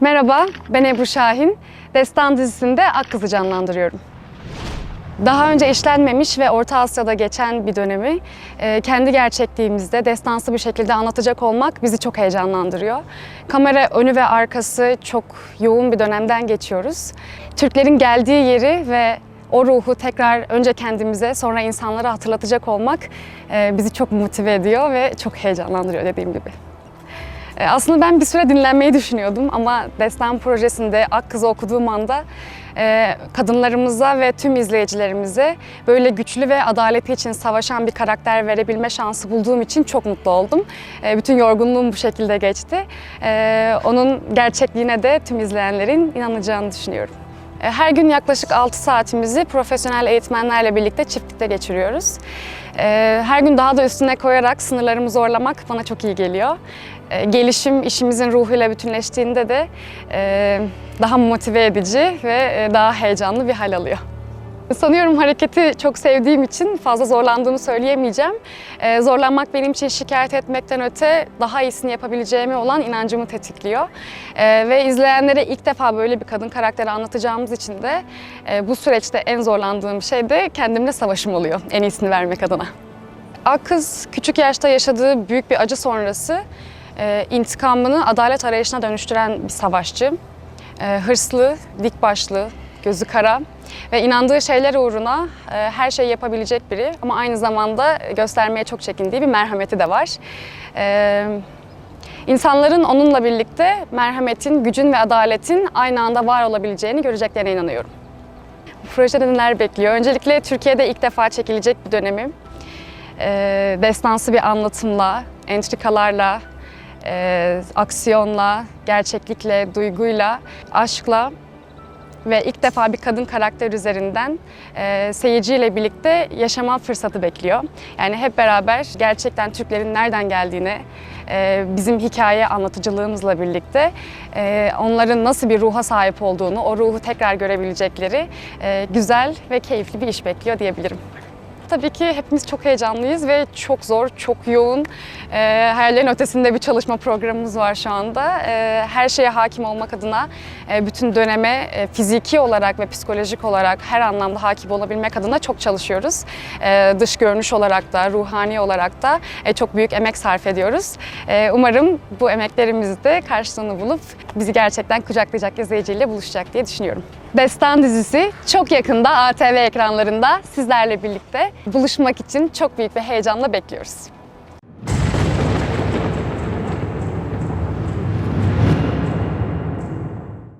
Merhaba, ben Ebru Şahin. Destan dizisinde Akkız'ı canlandırıyorum. Daha önce işlenmemiş ve Orta Asya'da geçen bir dönemi e, kendi gerçekliğimizde destansı bir şekilde anlatacak olmak bizi çok heyecanlandırıyor. Kamera önü ve arkası çok yoğun bir dönemden geçiyoruz. Türklerin geldiği yeri ve o ruhu tekrar önce kendimize sonra insanlara hatırlatacak olmak e, bizi çok motive ediyor ve çok heyecanlandırıyor dediğim gibi. E, Aslında ben bir süre dinlenmeyi düşünüyordum ama Destan projesinde Akkız'ı okuduğum anda e, kadınlarımıza ve tüm izleyicilerimize böyle güçlü ve adaleti için savaşan bir karakter verebilme şansı bulduğum için çok mutlu oldum. E, Bütün yorgunluğum bu şekilde geçti. Onun gerçekliğine de tüm izleyenlerin inanacağını düşünüyorum. E, Her gün yaklaşık 6 saatimizi profesyonel eğitmenlerle birlikte çiftlikte geçiriyoruz. E, Her gün daha da üstüne koyarak sınırlarımı zorlamak bana çok iyi geliyor. E, Gelişim işimizin ruhuyla bütünleştiğinde de daha motive edici ve daha heyecanlı bir hal alıyor. Sanıyorum hareketi çok sevdiğim için fazla zorlandığımı söyleyemeyeceğim. Ee, zorlanmak benim için şikayet etmekten öte daha iyisini yapabileceğime olan inancımı tetikliyor. Ee, ve izleyenlere ilk defa böyle bir kadın karakteri anlatacağımız için de e, bu süreçte en zorlandığım şey de kendimle savaşım oluyor. En iyisini vermek adına. Akkız küçük yaşta yaşadığı büyük bir acı sonrası e, intikamını adalet arayışına dönüştüren bir savaşçı. E, hırslı, dik başlı, gözü kara ve inandığı şeyler uğruna e, her şeyi yapabilecek biri ama aynı zamanda göstermeye çok çekindiği bir merhameti de var. E, İnsanların onunla birlikte merhametin, gücün ve adaletin aynı anda var olabileceğini göreceklerine inanıyorum. Bu projede neler bekliyor? Öncelikle Türkiye'de ilk defa çekilecek bir dönemim. E, destansı bir anlatımla, entrikalarla, aksiyonla, gerçeklikle, duyguyla, aşkla ve ilk defa bir kadın karakter üzerinden e, seyirciyle birlikte yaşama fırsatı bekliyor. Yani hep beraber gerçekten Türklerin nereden geldiğini, e, bizim hikaye anlatıcılığımızla birlikte e, onların nasıl bir ruha sahip olduğunu, o ruhu tekrar görebilecekleri e, güzel ve keyifli bir iş bekliyor diyebilirim. Tabii ki hepimiz çok heyecanlıyız ve çok zor, çok yoğun, e, hayallerin ötesinde bir çalışma programımız var şu anda. E, her şeye hakim olmak adına e, bütün döneme e, fiziki olarak ve psikolojik olarak her anlamda hakim olabilmek adına çok çalışıyoruz. E, dış görünüş olarak da, ruhani olarak da e, çok büyük emek sarf ediyoruz. E, umarım bu emeklerimiz de karşılığını bulup bizi gerçekten kucaklayacak izleyiciyle buluşacak diye düşünüyorum. Destan dizisi çok yakında ATV ekranlarında sizlerle birlikte buluşmak için çok büyük bir heyecanla bekliyoruz.